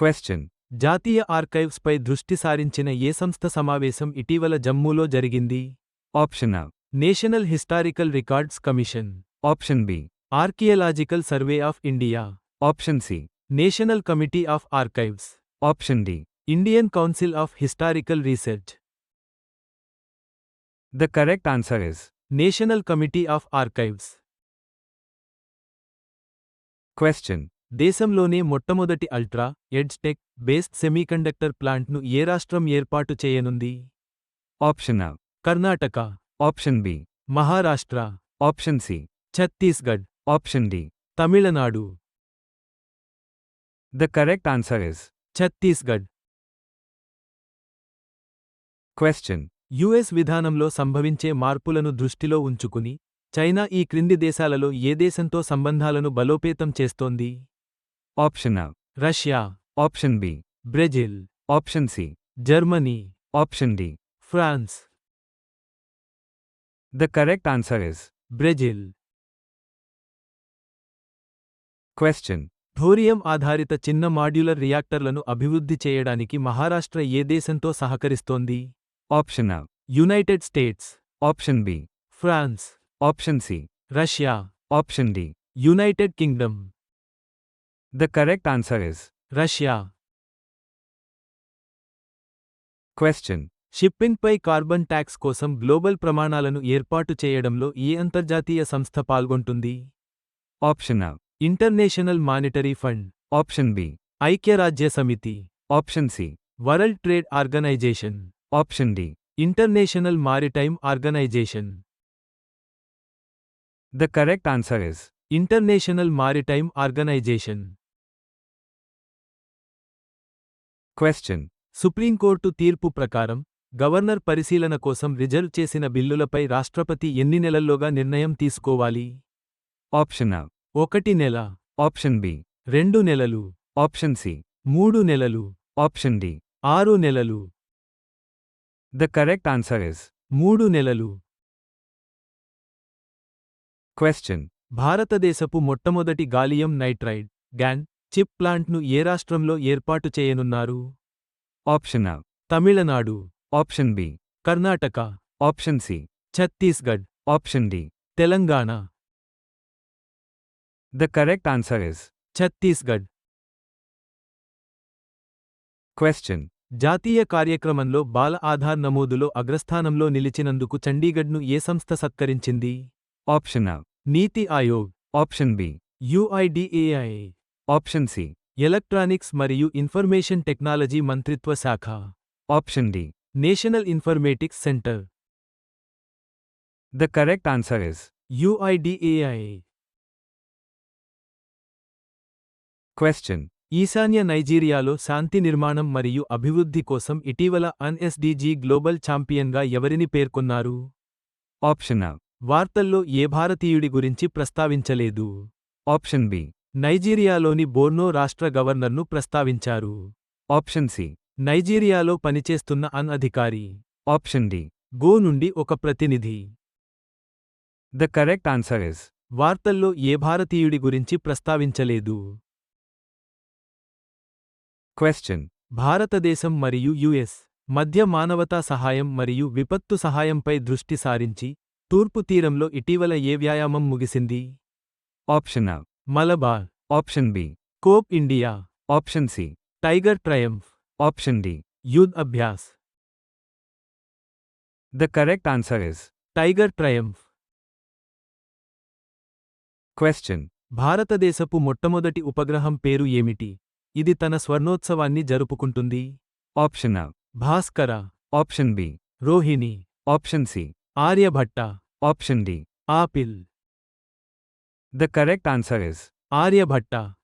Question. జాతీయ ఆర్కైవ్స్పై దృష్టి సారించిన ఏ సంస్థ సమావేశం ఇటీవల జమ్మూలో జరిగింది Option A. National historical records commission Option B. Archaeological survey of India Option C. National committee of archives Option D. Indian council of historical research The correct answer is national committee of archives Question. దేశంలోనే మొట్టమొదటి ultra ఎడ్జ్టెక్ based semiconductor ప్లాంట్ను ఏ రాష్ట్రం ఏర్పాటు చేయనుంది A. Karnataka Option B. Maharashtra Option C. Chhattisgarh Option D. Tamil Nadu The correct answer is Chhattisgarh Question. US విధానంలో సంభవించే మార్పులను దృష్టిలో ఉంచుకుని చైనా ఈ క్రింది దేశాలలో ఏ దేశంతో సంబంధాలను బలోపేతం చేస్తోంది Option A. Russia Option B. Brazil Option C. Germany Option D. France The correct answer is Brazil Question. Thorium ఆధారిత చిన్న మాడ్యులర్ రియాక్టర్లను అభివృద్ధి చేయడానికి మహారాష్ట్ర ఏ దేశంతో సహకరిస్తోంది Option A. United States Option B. France Option C. Russia Option D. United Kingdom The correct answer is Russia Question. షిప్పింగ్పై carbon tax కోసం గ్లోబల్ ప్రమాణాలను ఏర్పాటు చేయడంలో ఏ అంతర్జాతీయ సంస్థ పాల్గొంటుంది Option A. International monetary fund Option B. ఐక్యరాజ్య సమితి Option C. World trade organisation Option D. International maritime organisation The correct answer is international maritime organisation Question. Supreme court తీర్పు ప్రకారం గవర్నర్ పరిశీలన కోసం రిజర్వ్ చేసిన బిల్లులపై రాష్ట్రపతి ఎన్ని నెలల్లోగా నిర్ణయం తీసుకోవాలి A. ఒకటి నెల Option B. రెండు నెలలు Option C. మూడు నెలలు Option D. ఆరు నెలలు The correct answer is మూడు నెలలు Question. భారతదేశపు మొట్టమొదటి గాలియం నైట్రైడ్ గ్యాన్ చిప్ ప్లాంట్ను ఏ రాష్ట్రంలో ఏర్పాటు చేయనున్నారు Option A. Tamil Nadu Option B. Karnataka Option C. Chhattisgarh Option D. Telangana The correct answer is Chhattisgarh Question. జాతీయ కార్యక్రమంలో బాల ఆధార్ నమోదులో అగ్రస్థానంలో నిలిచినందుకు చండీగఢ్ను ఏ సంస్థ సత్కరించింది Option A. NITI Aayog Option B. UIDAI Option C. Electronics మరియు ఇన్ఫర్మేషన్ టెక్నాలజీ మంత్రిత్వ శాఖ Option D. National informatics centre The correct answer is UIDAI Question. ఈశాన్య నైజీరియాలో శాంతి నిర్మాణం మరియు అభివృద్ధి కోసం ఇటీవల అన్ఎస్డిజి గ్లోబల్ ఛాంపియన్గా ఎవరిని పేర్కొన్నారు A. వార్తల్లో ఏ భారతీయుడి గురించి ప్రస్తావించలేదు Option B. నైజీరియాలోని బోర్నో రాష్ట్ర గవర్నర్ను ప్రస్తావించారు Option C. నైజీరియాలో పనిచేస్తున్న అన్ అధికారి Option D. గో నుండి ఒక ప్రతినిధి The correct answer is వార్తల్లో ఏ భారతీయుడి గురించి ప్రస్తావించలేదు Question. భారతదేశం మరియు యుఎస్ మధ్య మానవతా సహాయం మరియు విపత్తు సహాయంపై దృష్టి సారించి తూర్పు తీరంలో ఇటీవల ఏ వ్యాయామం ముగిసింది Option A. Malabar Option B. Cope India Option C. Tiger Triumph Option D. Yudh Abhyas The correct answer is Tiger Triumph Question. భారతదేశపు మొట్టమొదటి ఉపగ్రహం పేరు ఏమిటి ఇది తన స్వర్ణోత్సవాన్ని జరుపుకుంటుంది Option A. Bhaskara Option B. Rohini Option C. Aryabhata Option D. Apple The correct answer is Aryabhatta.